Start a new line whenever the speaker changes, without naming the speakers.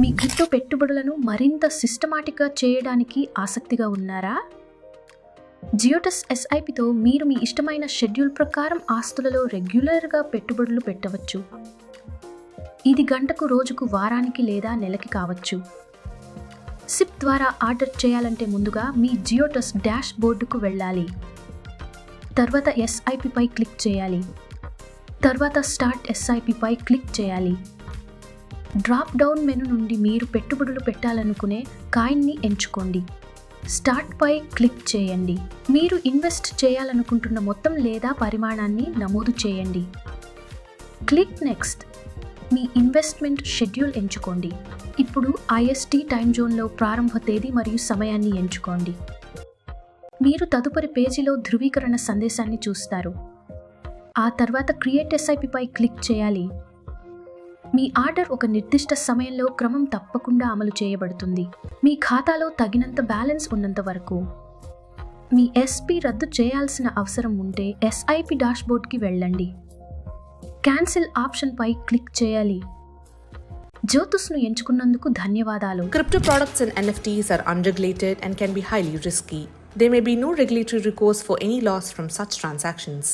మీ crypto పెట్టుబడులను మరింత సిస్టమాటిక్గా చేయడానికి ఆసక్తిగా ఉన్నారా? జియోటస్ ఎస్ఐపితో మీరు మీ ఇష్టమైన షెడ్యూల్ ప్రకారం ఆస్తులలో రెగ్యులర్గా పెట్టుబడులు పెట్టవచ్చు. ఇది గంటకు రోజుకు వారానికి లేదా నెలకి కావచ్చు. సిప్ ద్వారా ఆర్డర్ చేయాలంటే ముందుగా మీ జియోటస్ డాష్ బోర్డుకు వెళ్ళాలి. తర్వాత ఎస్ఐపిపై క్లిక్ చేయాలి. తర్వాత స్టార్ట్ ఎస్ఐపిపై క్లిక్ చేయాలి. డ్రాప్ డౌన్ మెను నుండి మీరు పెట్టుబడులు పెట్టాలనుకునే కాయిన్ని ఎంచుకోండి. స్టార్ట్ పై క్లిక్ చేయండి. మీరు ఇన్వెస్ట్ చేయాలనుకుంటున్న మొత్తం లేదా పరిమాణాన్ని నమోదు చేయండి. Click next. మీ ఇన్వెస్ట్మెంట్ షెడ్యూల్ ఎంచుకోండి. ఇప్పుడు ఐఎస్టీ టైం జోన్లో ప్రారంభ తేదీ మరియు సమయాన్ని ఎంచుకోండి. మీరు తదుపరి పేజీలో ధృవీకరణ సందేశాన్ని చూస్తారు. ఆ తర్వాత క్రియేట్ ఎస్ఐపిపై క్లిక్ చేయాలి. మీ ఆర్డర్ ఒక నిర్దిష్ట సమయంలో క్రమం తప్పకుండా అమలు చేయబడుతుంది. మీ ఖాతాలో తగినంత బ్యాలెన్స్ ఉన్నంత వరకు. మీ ఎస్పి రద్దు చేయాల్సిన అవసరం ఉంటే ఎస్ఐపి డాష్బోర్డ్కి వెళ్ళండి. క్యాన్సిల్ ఆప్షన్పై క్లిక్ చేయాలి. జ్యోతిష్ను ఎంచుకున్నందుకు ధన్యవాదాలు.
Crypto products and NFTs are unregulated and can be highly risky they may be no regulatory recourse for any loss from such transactions